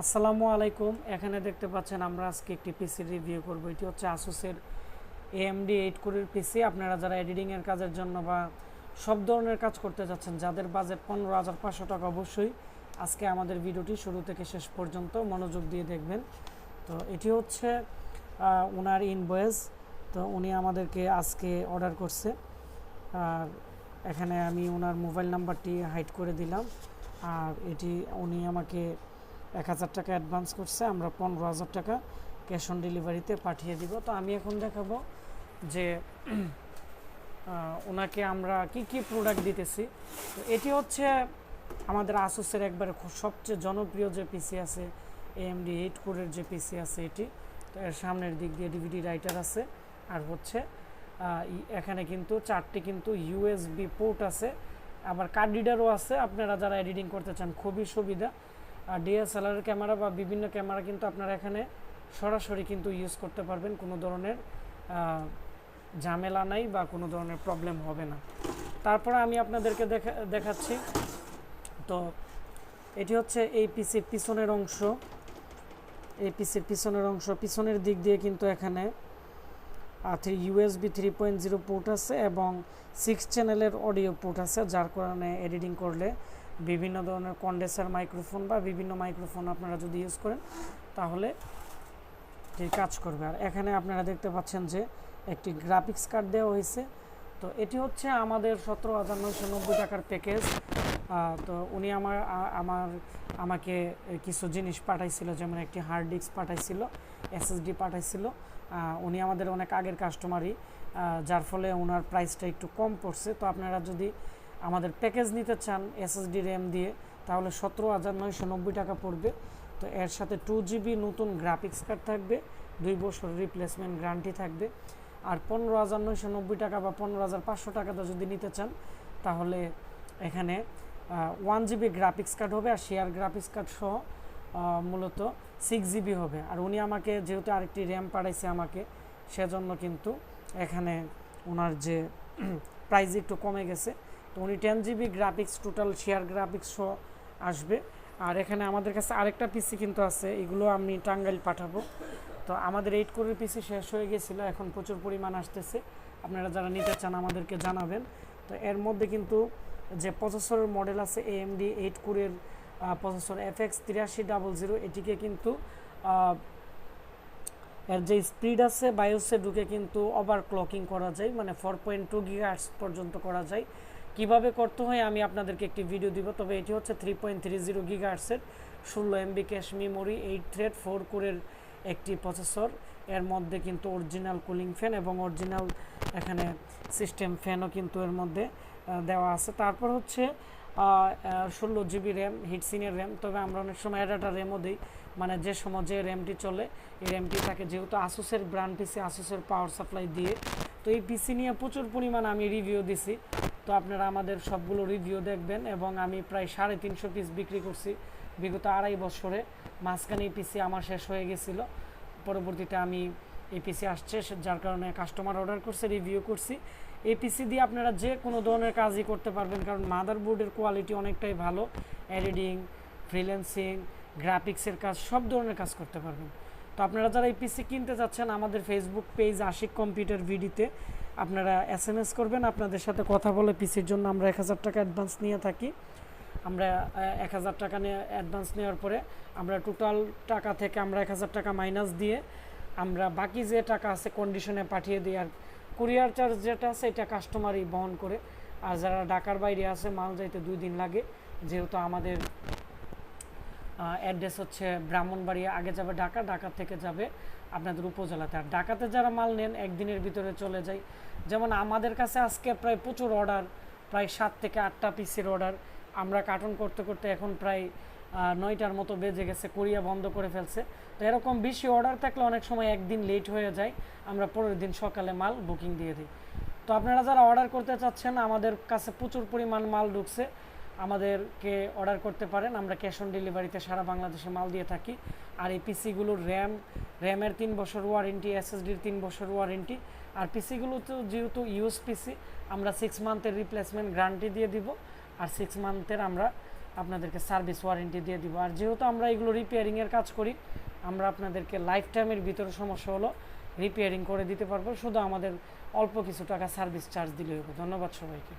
আসসালামু আলাইকুম। এখানে দেখতে পাচ্ছেন আমরা আজকে একটি পিসি রিভিউ করব। এটি হচ্ছে আসুসের এএমডি এইট কোরের পিসি আপনারা যারা এডিটিংয়ের কাজের জন্য বা সব ধরনের কাজ করতে যাচ্ছেন, যাদের বাজেট পনেরো হাজার পাঁচশো টাকা অবশ্যই আজকে আমাদের ভিডিওটি শুরু থেকে শেষ পর্যন্ত মনোযোগ দিয়ে দেখবেন। তো এটি হচ্ছে ওনার ইনভয়েস তো উনি আমাদেরকে আজকে অর্ডার করছে। আর এখানে আমি ওনার মোবাইল নাম্বারটি হাইড করে দিলাম। আর এটি উনি আমাকে এক হাজার টাকা অ্যাডভান্স করছে, আমরা পনেরো হাজার টাকা ক্যাশ অন ডেলিভারিতে পাঠিয়ে দিব। তো আমি এখন দেখাবো যে ওনাকে আমরা কি কি প্রোডাক্ট দিতেছি। তো এটি হচ্ছে আমাদের আসুসের একবারে সবচেয়ে জনপ্রিয় যে পিসি আছে এএমডি এইট কোরের যে পিসি আছে এটি। এর সামনের দিক দিয়ে ডিভিডি রাইটার আছে, আর হচ্ছে এখানে কিন্তু চারটি কিন্তু ইউএসবি পোর্ট আছে। আবার কার্ড রিডারও আছে, আপনারা যারা এডিটিং করতে চান, খুবই সুবিধা। ডিএসএলআর ক্যামেরা বা বিভিন্ন ক্যামেরা কিন্তু আপনারা এখানে সরাসরি কিন্তু ইউজ করতে পারবেন। কোনো ধরনের ঝামেলা নাই বা কোনো ধরনের প্রবলেম হবে না। তারপরে আমি আপনাদেরকে দেখা, দেখাচ্ছি। তো এটি হচ্ছে এই পিসির পিছনের অংশ। এই পিসির পিছনের অংশ, পিছনের দিক দিয়ে কিন্তু এখানে three USB three point zero port আছে এবং সিক্স চ্যানেলের অডিও পোর্ট আছে, যার কারণে এডিটিং করলে বিভিন্ন ধরনের কন্ডেন্সার মাইক্রোফোন বা বিভিন্ন মাইক্রোফোন আপনারা যদি ইউজ করেন, তাহলে কাজ করবে। আর এখানে আপনারা দেখতে পাচ্ছেন যে একটি গ্রাফিক্স কার্ড দেওয়া হয়েছে। তো এটি হচ্ছে আমাদের সতেরো হাজার নয়শো নব্বই টাকার প্যাকেজ তো উনি আমার আমার, আমাকে কিছু জিনিস পাঠাইছিল, যেমন একটি হার্ড ডিস্ক পাঠাইছিল এসএসডি পাঠাইছিল। উনি আমাদের অনেক আগের কাস্টমারই যার ফলে ওনার প্রাইসটা একটু কম পড়ছে। তো আপনারা যদি আমাদের প্যাকেজ নিতে চান এসএসডি র্যাম দিয়ে, তাহলে সতেরো হাজার নয়শো নব্বই টাকা পড়বে। তো এর সাথে টু জিবি নতুন গ্রাফিক্স কার্ড থাকবে, দুই বছর রিপ্লেসমেন্ট গ্যারান্টি থাকবে। আর পনেরো হাজার নয়শো নব্বই টাকা বা পনেরো হাজার পাঁচশো টাকাটা যদি নিতে চান, তাহলে এখানে ওয়ান জিবি গ্রাফিক্স কার্ড হবে আর শেয়ার গ্রাফিক্স কার্ড সহ মূলত সিক্স জিবি হবে। আর উনি আমাকে যেহেতু আরেকটি র্যাম পাঠাইছে আমাকে, সেজন্য কিন্তু এখানে ওনার যে প্রাইস একটু কমে গেছে। তো উনি ten GB graphics total share graphics সহ আসবে। আর এখানে আমাদের কাছে আরেকটা পিসি কিন্তু আছে, এগুলো আমি টাঙ্গাইল পাঠাবো। তো আমাদের এইট কোরের পিসি শেষ হয়ে গেছিল, এখন প্রচুর পরিমাণ আসতেছে। আপনারা যারা নিতে চান আমাদেরকে জানাবেন। তো এর মধ্যে কিন্তু যে প্রসেসরের মডেল আছে এএমডি এইট কোরের প্রসেসর এফ এক্স তিরাশি ডাবল জিরো এটিকে কিন্তু এর যে স্পিড আছে বায়োসে ঢুকে কিন্তু ওভার ক্লকিং করা যায় মানে ফোর পয়েন্ট টু গিগার্স পর্যন্ত করা যায়। কীভাবে করতে হয় আমি আপনাদেরকে একটি ভিডিও দিব, তবে এটি হচ্ছে থ্রি পয়েন্ট থ্রি জিরো গিগার্সের ষোলো MB cache memory eight thread four কোরের একটি প্রসেসর এর মধ্যে কিন্তু অরিজিনাল কুলিং ফ্যান এবং অরিজিনাল এখানে সিস্টেম ফ্যানও কিন্তু এর মধ্যে। দেওয়া আছে। তারপর হচ্ছে ষোলো জিবি র্যাম হিটসিনের র্যাম। তবে আমরা অনেক সময় অ্যাডাটা র্যামও দিই। মানে যে সময় যে র্যামটি চলে, এই র্যামটি থাকে যেহেতু আসুসের ব্র্যান্ড পিসি আসুসের পাওয়ার সাপ্লাই দিয়ে, তো এই পিসি নিয়ে প্রচুর পরিমাণ আমি রিভিউ দিছি। তো আপনারা আমাদের সবগুলো রিভিউ দেখবেন এবং আমি প্রায় সাড়ে তিনশো পিস বিক্রি করছি বিগত আড়াই বছরে। মাঝখানে এই পিসি আমার শেষ হয়ে গেছিল। পরবর্তীতে আমি এই পিসি আসছে, যার কারণে কাস্টমার অর্ডার করছে রিভিউ করছি। এই পিসি দিয়ে আপনারা যে কোনো ধরনের কাজই করতে পারবেন, কারণ মাদারবোর্ডের কোয়ালিটি অনেকটাই ভালো। এডিটিং ফ্রিল্যান্সিং গ্রাফিক্সের কাজ, সব ধরনের কাজ করতে পারবেন। তো আপনারা যারা এই পিসি কিনতে চাচ্ছেন আমাদের ফেসবুক পেজ আশিক কম্পিউটার ভিডিতে আপনারা এস এম এস করবেন। আপনাদের সাথে কথা বলে পিসির জন্য আমরা এক হাজার টাকা অ্যাডভান্স নিয়ে থাকি। আমরা এক হাজার টাকা নিয়ে অ্যাডভান্স নেওয়ার পরে আমরা টোটাল টাকা থেকে আমরা এক হাজার টাকা মাইনাস দিয়ে আমরা বাকি যে টাকা আছে কন্ডিশনে পাঠিয়ে দিই আর কুরিয়ার চার্জ যেটা আছে, এটা কাস্টমারই বহন করে। আর যারা ঢাকার বাইরে আছে, মাল যাইতে দুই দিন লাগে। যেহেতু আমাদের অ্যাড্রেস হচ্ছে ব্রাহ্মণবাড়িয়া, আগে যাবে ঢাকা ঢাকা থেকে যাবে আপনাদের উপজেলাতে। আর ঢাকাতে যারা মাল নেন, একদিনের ভিতরে চলে যায়। যেমন আমাদের কাছে আজকে প্রায় প্রচুর অর্ডার প্রায় সাত থেকে আটটা পিসের অর্ডার আমরা কার্টুন করতে করতে এখন প্রায় নয়টার মতো বেজে গেছে, কোরিয়া বন্ধ করে ফেলছে। তো এরকম বেশি অর্ডার থাকলে অনেক সময় একদিন লেট হয়ে যায়, আমরা পরের দিন সকালে মাল বুকিং দিয়ে দিই। তো আপনারা যারা অর্ডার করতে চাচ্ছেন, আমাদের কাছে প্রচুর পরিমাণ মাল ঢুকছে, আমাদেরকে অর্ডার করতে পারেন। আমরা ক্যাশ অন ডেলিভারিতে সারা বাংলাদেশে মাল দিয়ে থাকি। আর এই পিসিগুলোর র্যাম র্যামের তিন বছর ওয়ারেন্টি এসএসডির তিন বছর ওয়ারেন্টি আর পিসিগুলো তো যেহেতু ইউজ পিসি আমরা সিক্স মান্থের রিপ্লেসমেন্ট গ্যারান্টি দিয়ে দিব। আর সিক্স মান্থের আমরা আপনাদেরকে সার্ভিস ওয়ারেন্টি দিয়ে দিব। আর যেহেতু আমরা এগুলো রিপেয়ারিংয়ের কাজ করি, আমরা আপনাদেরকে লাইফ টাইমের ভিতরে সমস্যা হলো রিপেয়ারিং করে দিতে পারব। শুধু আমাদের অল্প কিছু টাকা সার্ভিস চার্জ দিলে হবে ধন্যবাদ সবাইকে।